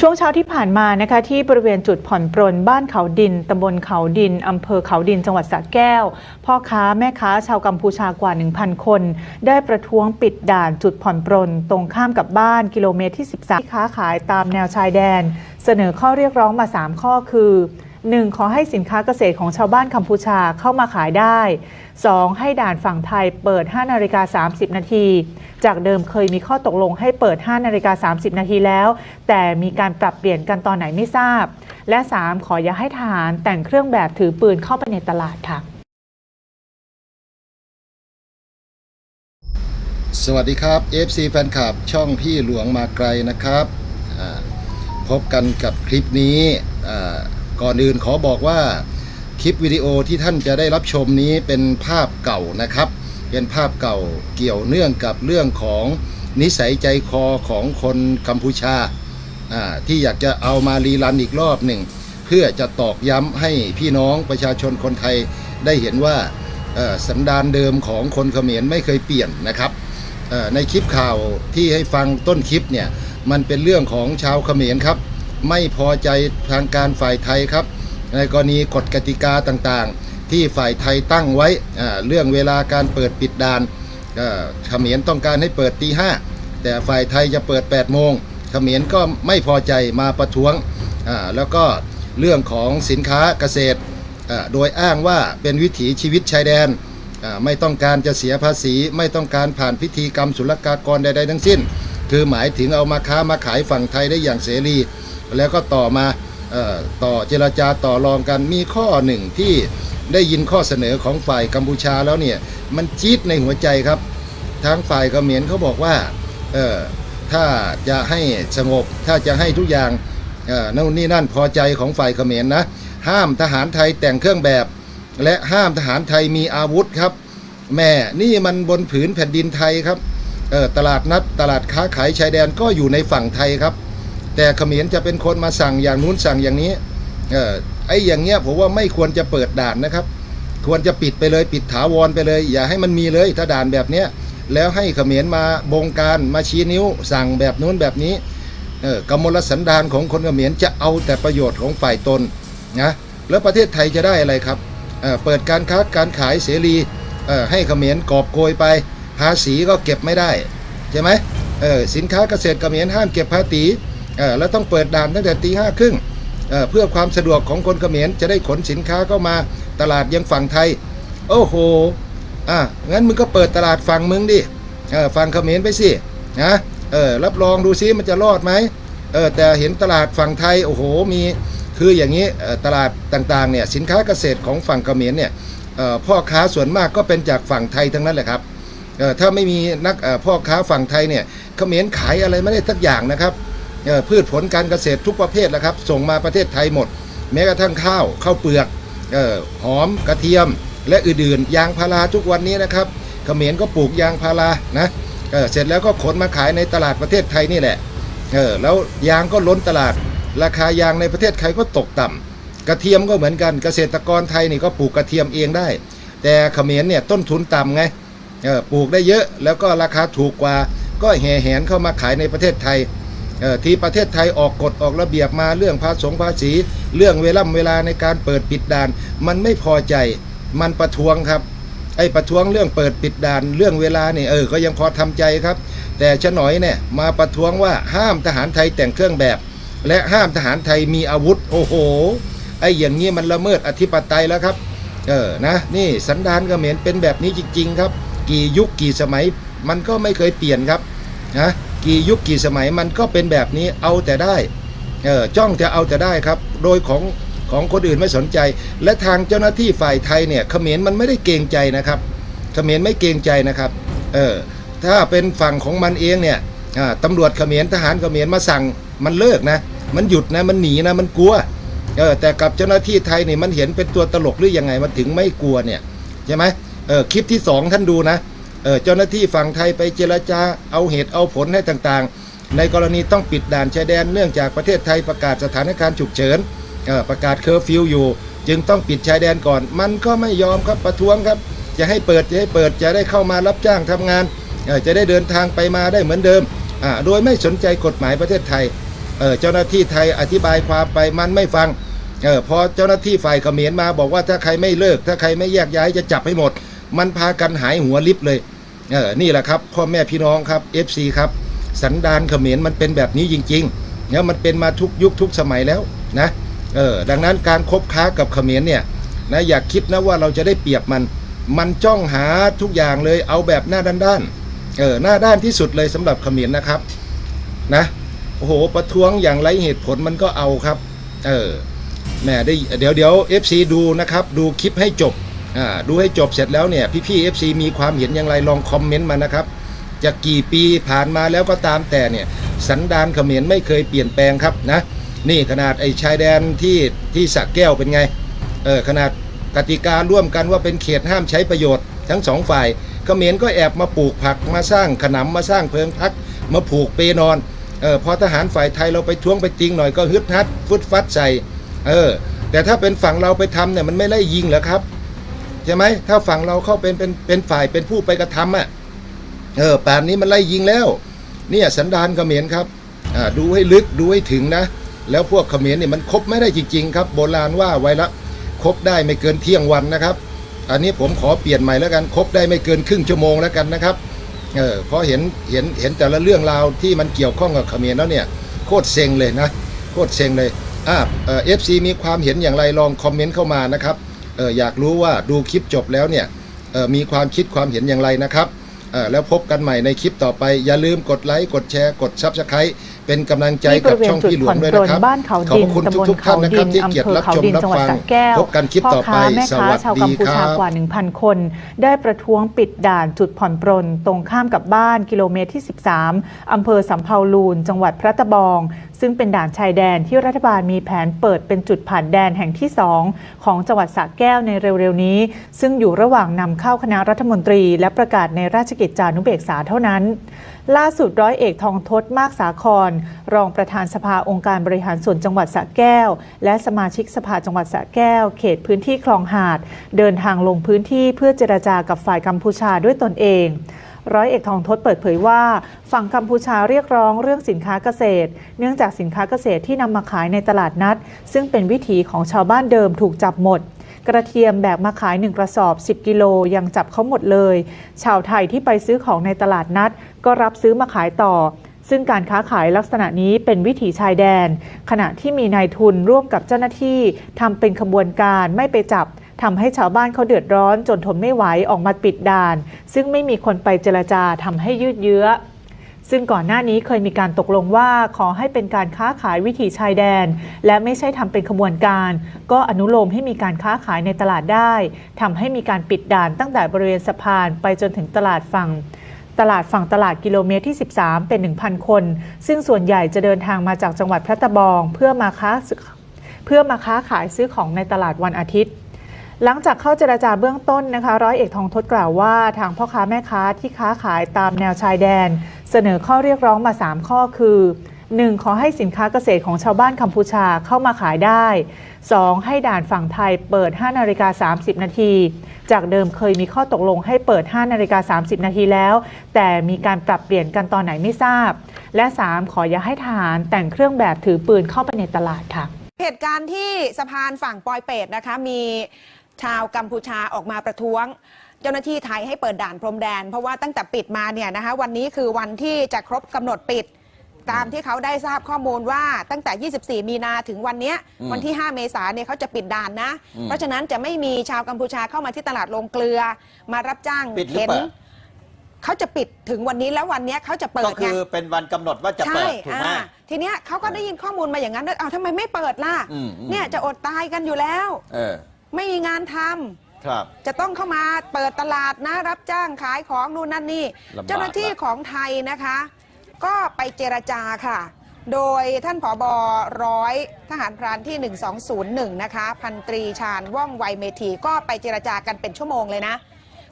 ช่วงเช้าที่ผ่านมานะคะที่บริเวณจุดผ่อนปรนบ้านเขาดินตำบลเขาดินอำเภอเขาดินจังหวัดสระแก้ว พ่อค้าแม่ค้าชาวกัมพูชากว่า 1,000 คน ได้ประท้วงปิดด่านจุดผ่อนปรน ตรงข้ามกับบ้านกิโลเมตรที่ 13ที่ค้าขายตามแนวชายแดน เสนอข้อเรียกร้องมา 3 ข้อคือ 1. ขอให้สินค้าเกษตรของชาวบ้านกัมพูชาเข้ามาขายได้ 2. ให้ด่านฝั่งไทยเปิด 5 นาฬิกา 30 นาที จากเดิมเคยมีข้อตกลงให้เปิด 5 นาฬิกา 30 นาทีแล้ว แต่มีการปรับเปลี่ยนกันตอนไหนไม่ทราบ และ 3. ขออย่าให้ทหารแต่งเครื่องแบบถือปืนเข้าไปในตลาดค่ะ สวัสดีครับ FC แฟนคลับช่องพี่หลวงมาไกลนะครับ พบกันกับคลิปนี้อ่า ก่อนอื่นขอบอกว่าคลิปวิดีโอที่ท่านจะได้รับชมนี้เป็นภาพเก่านะครับ เป็นภาพเก่าเกี่ยวเนื่องกับเรื่องของนิสัยใจคอของคนกัมพูชาที่อยากจะเอามารีรันอีกรอบหนึ่ง เพื่อจะตอกย้ำให้พี่น้องประชาชนคนไทยได้เห็นว่าสันดานเดิมของคนเขมรไม่เคยเปลี่ยนนะครับในคลิปข่าวที่ให้ฟังต้นคลิปเนี่ยมันเป็นเรื่องของชาวเขมรครับ ไม่พอใจทางการฝ่ายไทยครับ ในกรณีกฎกติกาต่างๆ ที่ฝ่ายไทยตั้งไว้อ่าเรื่องเวลาการเปิดปิดด่านเขมรต้องการให้เปิดตีห้าแต่ฝ่ายไทยจะเปิด 8 โมงเขมรก็ไม่พอใจมาประท้วงอ่าแล้วก็เรื่องของสินค้าเกษตรอ่าโดยอ้างว่าเป็นวิถีชีวิตชายแดนอ่าไม่ต้องการจะเสียภาษี ไม่ต้องการผ่านพิธีกรรมศุลกากรใด ๆ ทั้งสิ้น คือหมายถึงเอามาค้ามาขายฝั่งไทยได้อย่างเสรี แล้วก็ต่อมาต่อเจรจาต่อรองกันมีข้อหนึ่งที่ได้ยินข้อเสนอของฝ่ายกัมพูชาแล้วเนี่ยมันจี๊ดในหัวใจครับทางฝ่ายเขมรเขาบอกว่าเออถ้าจะให้สงบถ้าจะให้ทุกอย่างนั่นนี่นั่นพอใจของฝ่ายเขมรนะห้ามทหารไทยแต่งเครื่องแบบ และห้ามทหารไทยมีอาวุธครับ แม่นี่มันบนผืนแผ่นดินไทยครับตลาดนัดตลาดค้าขายชายแดนก็อยู่ในฝั่งไทยครับ แต่เขมรจะเป็นคนมาสั่งอย่างนู้นสั่งอย่างนี้เออไอ้อย่างเงี้ยผมว่าไม่ควรจะเปิดด่านนะครับ ควรจะปิดไปเลยปิดถาวรไปเลย อย่าให้มันมีเลยถ้าด่านแบบเนี้ยแล้วให้เขมรมาบงการมาชี้นิ้ว สั่งแบบนู้นแบบนี้เออกมลสันดานของคนเขมรจะเอาแต่ประโยชน์ของฝ่ายตนนะแล้วประเทศไทยจะได้อะไรครับเออเปิดการค้าการขายเสรีเออให้เขมรกอบโกยไป ภาษีก็เก็บไม่ได้ใช่ไหมเออสินค้าเกษตรเขมรห้ามเก็บภาษี เออแล้วต้องเปิดด่านตั้งแต่ตีห้าครึ่งเออเพื่อความสะดวกของคนเขมรจะได้ขนสินค้าเข้ามาตลาดยังฝั่งไทย โอ้โหอะงั้นมึงก็เปิดตลาดฝั่งมึงดิเออฝั่งเขมรไปสินะเออรับรองดูซิมันจะรอดไหมเออแต่เห็นตลาดฝั่งไทยโอ้โหมีคืออย่างนี้ตลาดต่างๆเนี่ยสินค้าเกษตรของฝั่งเขมรเนี่ยพ่อค้าส่วนมากก็เป็นจากฝั่งไทยทั้งนั้นแหละครับถ้าไม่มีนักพ่อค้าฝั่งไทยเนี่ยเขมรขายอะไรไม่ได้สักอย่างนะครับ พืชผลการเกษตรทุกประเภทแล้วครับ ส่งมาประเทศไทยหมด แม้กระทั่งข้าวข้าวเปลือกออหอมกระเทียม และอื่นๆ ยางพาราทุกวันนี้นะครับเขมรก็ปลูกยางพารานะเเสร็จแล้วก็ขนมาขายในตลาดประเทศไทยนี่แหละเออแล้วยางก็ล้นตลาด ราคายางในประเทศไทยก็ตกต่ำกระเทียมก็เหมือนกันเกษตรกรไทยนี่ก็ปลูกกระเทียมเองได้ แต่เขมรเนี่ยต้นทุนต่ำไงเออปลูกได้เยอะแล้วก็ราคาถูกกว่าก็แห่แหนเข้ามาขายในประเทศไทย ที่ประเทศไทยออกกฎออกระเบียบมาเรื่องภาษงภาษี เรื่องเวล่ำเวลาในการเปิดปิดด่าน มันไม่พอใจมันประท้วงครับไอ้ประท้วงเรื่องเปิดปิดด่านเรื่องเวลาเนี่ยเออก็ยังพอทำใจครับ แต่ชะหน่อยเนี่ยมาประท้วงว่าห้ามทหารไทยแต่งเครื่องแบบ และห้ามทหารไทยมีอาวุธ โอ้โหไอ้อย่างนี้มันละเมิดอธิปไตยแล้วครับเออนะนี่สันดานเขมรเป็นแบบนี้จริง ๆ ครับ กี่ยุคกี่สมัยมันก็ไม่เคยเปลี่ยนครับนะ กี่ยุคกี่สมัยมันก็เป็นแบบนี้เอาแต่ได้เออจ้องจะเอาแต่ได้ครับ โดยของของคนอื่นไม่สนใจ และทางเจ้าหน้าที่ฝ่ายไทยเนี่ยเขมรมันไม่ได้เกรงใจนะครับเขมรไม่เกรงใจนะครับเออถ้าเป็นฝั่งของมันเองเนี่ยตำรวจเขมรทหารเขมรมาสั่งมันเลิกนะมันหยุดนะมันหนีนะมันกลัวเออแต่กับเจ้าหน้าที่ไทยเนี่ยมันเห็นเป็นตัวตลกหรือยังไงมันถึงไม่กลัวเนี่ยใช่ไหมเออคลิปที่สองท่านดูนะ เจ้าหน้าที่ฝั่งไทยไปเจรจาเอาเหตุเอาผลให้ต่างๆ ในกรณีต้องปิดด่านชายแดนเนื่องจากประเทศไทยประกาศสถานการณ์ฉุกเฉินประกาศเคอร์ฟิวอยู่ จึงต้องปิดชายแดนก่อน มันก็ไม่ยอมครับประท้วงครับ จะให้เปิดจะให้เปิดจะได้เข้ามารับจ้างทำงาน จะได้เดินทางไปมาได้เหมือนเดิม โดยไม่สนใจกฎหมายประเทศไทยเจ้าหน้าที่ไทยอธิบายความไปมันไม่ฟังออพอเจ้าหน้าที่ฝ่ายเขมรมาบอกว่าถ้าใครไม่เลิก ถ้าใครไม่แยกย้ายจะจับให้หมด มันพากันหายหัวลิบเลยเออนี่แหละครับพ่อแม่พี่น้องครับ FC ครับสันดานเขมรมันเป็นแบบนี้จริงๆเนี่ยมันเป็นมาทุกยุคทุกสมัยแล้วนะเออดังนั้นการคบค้ากับเขมรเนี่ยนะอย่าคิดนะว่าเราจะได้เปรียบมัน มันจ้องหาทุกอย่างเลยเอาแบบหน้าด้านๆเออหน้าด้านที่สุดเลยสำหรับเขมรนะครับนะโอ้โหประท้วงอย่างไรเหตุผลมันก็เอาครับ เออแหม่ได้เดี๋ยวเดี๋ยว FC ดูนะครับ ดูคลิปให้จบ ดูให้จบเสร็จแล้วเนี่ยพี่ๆ FC มีความเห็นอย่างไรลองคอมเมนต์มานะครับจะกี่ปีผ่านมาแล้วก็ตามแต่เนี่ยสันดานเขมรไม่เคยเปลี่ยนแปลงครับนะนี่ขนาดไอ้ชายแดนที่ที่สระแก้วเป็นไงเออขนาดกติการ่วมกันว่าเป็นเขตห้ามใช้ประโยชน์ ทั้งสองฝ่ายเขมรก็แอบมาปลูกผักมาสร้างขนำมาสร้างเพิงพัก มาผูกเปนอนเออพอทหารฝ่ายไทยเราไปท้วงไปจริงหน่อยก็ฮึดฮัดฟุดฟัดใส่เออแต่ถ้าเป็นฝั่งเราไปทำเนี่ยมันไม่ไล่ยิงเหรอครับ ช่ไหมถ้าฝั่งเราเข้าเป็นเป็นเป็นฝ่ายเป็นผู้ไปกระทำอะเออป่านนี้มันไล่ยิงแล้ว เนี่ยสันดานเขมรครับอ่าดูให้ลึกดูให้ถึงนะ แล้วพวกเขมรเนี่ยมันคบไม่ได้จริงๆครับ โบราณว่าไว้ละคบได้ไม่เกินเที่ยงวันนะครับ อันนี้ผมขอเปลี่ยนใหม่แล้วกันคบได้ไม่เกินครึ่งชั่วโมงแล้วกันนะครับเออเพราะเห็นเห็นเห็นแต่ละเรื่องราวที่มันเกี่ยวข้องกับเขมรแล้วเนี่ยโคตรเซ็งเลยนะโคตรเซ็งเลยอ่าเอฟซีมีความเห็นอย่างไรลองคอมเมนต์เข้ามานะครับ อออยากรู้ว่าดูคลิปจบแล้วเนี่ยเออมีความคิดความเห็นอย่างไรนะครับเอ่อแล้วพบกันใหม่ในคลิปต่อไปอย่าลืมกดไลค์กดแชร์กดซับสไครต์ เป็นกำลังใจที่บกับริเวณช่องจุดพี่หลวผ่องนด้วยปรนะนครับบ้านเขาขอบดิพนระคุณตำบลทุกๆเขาท่านนะคดิรับนที่เกียรอำติเภอรับเขาชมดินรับจังหวัดฟังสระแก้วพบกันคลิปพ่อต่อไปค้าแม่สค้าวัสชาวดีกัมพูคชารับกว่า 1,000 คน ได้ประท้วงปิดด่านจุดผ่อนปรน ตรงข้ามกับบ้านกิโลเมตรที่ 13 อำเภอสำเภาลูน จังหวัดพระตะบอง ซึ่งเป็นด่านชายแดนที่รัฐบาลมีแผนเปิดเป็นจุดผ่านแดนแห่งที่ 2 ของจังหวัดสระแก้วในเร็วๆนี้ ซึ่งอยู่ระหว่างนำเข้าคณะรัฐมนตรี และประกาศในราชกิจจานุเบกษาเท่านั้น ล่าสุดร้อยเอกทองทศมากสาคร รองประธานสภาองค์การบริหารส่วนจังหวัดสระแก้ว และสมาชิกสภาจังหวัดสระแก้ว เขตพื้นที่คลองหาด เดินทางลงพื้นที่เพื่อเจรจากับฝ่ายกัมพูชาด้วยตนเองร้อยเอกทองทศเปิดเผยว่า ฝั่งกัมพูชาเรียกร้องเรื่องสินค้าเกษตร เนื่องจากสินค้าเกษตรที่นำมาขายในตลาดนัด ซึ่งเป็นวิถีของชาวบ้านเดิมถูกจับหมด กระเทียมแบกมาขาย 1 กระสอบ 10 กิโลยังจับเขาหมดเลย ชาวไทยที่ไปซื้อของในตลาดนัด ก็รับซื้อมาขายต่อ ซึ่งการค้าขายลักษณะนี้เป็นวิถีชายแดน ขณะที่มีนายทุนร่วมกับเจ้าหน้าที่ทำเป็นขบวนการไม่ไปจับทำให้ชาวบ้านเขาเดือดร้อนจนทนไม่ไหวออกมาปิดด่าน ซึ่งไม่มีคนไปเจรจาทำให้ยืดเยื้อ ซึ่งก่อนหน้านี้เคยมีการตกลงว่าขอให้เป็นการค้าขายวิถีชายแดน และไม่ใช่ทำเป็นขบวนการ ก็อนุโลมให้มีการค้าขายในตลาดได้ทำให้มีการปิดด่านตั้งแต่บริเวณสะพานไปจนถึงตลาดฝั่งตลาดฝั่งตลาดกิโลเมตรที่ 13 เป็น 1,000 คน ซึ่งส่วนใหญ่จะเดินทางมาจากจังหวัดพระตะบอง เพื่อมาค้าเพื่อมาค้าขายซื้อของในตลาดวันอาทิตย์ หลังจากเข้าเจรจาเบื้องต้นนะคะ ร้อยเอกทองทศกล่าวว่า ทางพ่อค้าแม่ค้าที่ค้าขายตามแนวชายแดน เสนอข้อเรียกร้องมา 3 ข้อคือ 1. ขอให้สินค้าเกษตรของชาวบ้านกัมพูชาเข้ามาขายได้ 2. ให้ด่านฝั่งไทยเปิด 5 นาฬิกา 30 นาที จากเดิมเคยมีข้อตกลงให้เปิด 5 นาฬิกา 30 นาทีแล้ว แต่มีการปรับเปลี่ยนกันตอนไหนไม่ทราบ และ 3. ขออย่าให้ทหารแต่งเครื่องแบบถือปืนเข้าไปในตลาดค่ะ เหตุการณ์ที่สะพานฝั่งปอยเปตนะคะมี ชาวกัมพูชาออกมาประท้วง เจ้าหน้าที่ไทยให้เปิดด่านพรมแดน เพราะว่าตั้งแต่ปิดมาเนี่ยนะคะวันนี้คือวันที่จะครบกำหนดปิด ตามที่เขาได้ทราบข้อมูลว่าตั้งแต่ 24 มีนาถึงวันเนี้ยอืมวันที่ 5 เมษายนเนี่ยเขาจะปิดด่านนะ อืมเพราะฉะนั้นจะไม่มีชาวกัมพูชาเข้ามาที่ตลาดลงเกลือ มารับจ้างปิดหรือเข็นเปิด เขาจะปิดถึงวันนี้แล้ววันเนี้ยเขาจะเปิก็ดคืไงอเป็นวันกำหนดว่าจะใช่เปิดถูกไหม อ่าทีเนี้ยเขาก็ได้ยินข้อมูลมาอย่างนั้นด้วยอ้าวทำไมไม่เปิดล่ะ อืมอืม เนี่ยจะอดตายกันอยู่แล้ว เออ ไม่มีงานทำครับ จะต้องเข้ามาเปิดตลาดนะรับจ้างขายของนู่นนั่นนี่ ลำบาก เจ้าหน้าที่ของไทยนะคะ ก็ไปเจรจาค่ะ โดยท่านผอบอร้อยทหารพรานที่ 1201 นะคะ พันตรีชาญว่องไวเมธีก็ไปเจรจากันเป็นชั่วโมงเลยนะ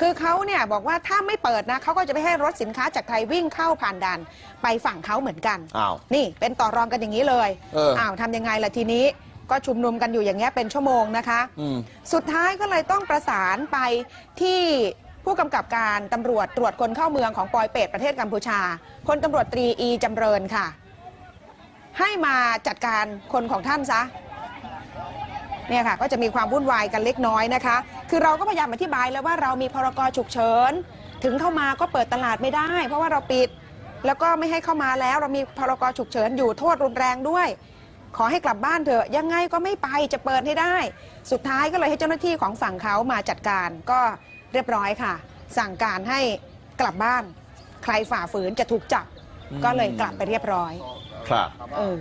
คือเขาเนี่ยบอกว่าถ้าไม่เปิดนะเขาก็จะไม่ให้รถสินค้าจากไทยวิ่งเข้าผ่านด่านไปฝั่งเขาเหมือนกัน อ้าวนี่เป็นต่อรองกันอย่างนี้เลยเอออ้วทำยังไงล่ะทีนี้ ก็ชุมนุมกันอยู่อย่างเงี้ยเป็นชั่วโมงนะคะอืมสุดท้ายก็เลยต้องประสานไปที่ผู้กำกับการตำรวจตรวจคนเข้าเมืองของปอยเปตประเทศกัมพูชาพลตำรวจตรีอีจำเริญค่ะ ให้มาจัดการคนของท่านซะเนี่ยค่ะก็จะมีความวุ่นวายกันเล็กน้อยนะคะ คือเราก็พยายามอธิบายแล้วว่าเรามีพรกฉุกเฉิน ถึงเข้ามาก็เปิดตลาดไม่ได้ เพราะว่าเราปิด แล้วก็ไม่ให้เข้ามาแล้วเรามีพรกฉุกเฉินอยู่โทษรุนแรงด้วย ขอให้กลับบ้านเถอะยังไงก็ไม่ไปจะเปิดให้ได้ สุดท้ายก็เลยให้เจ้าหน้าที่ของฝั่งเขามาจัดการก็เรียบร้อยค่ะ สั่งการให้กลับบ้าน ใครฝ่าฝืนจะถูกจับ ก็เลยกลับไปเรียบร้อย ครับ เออ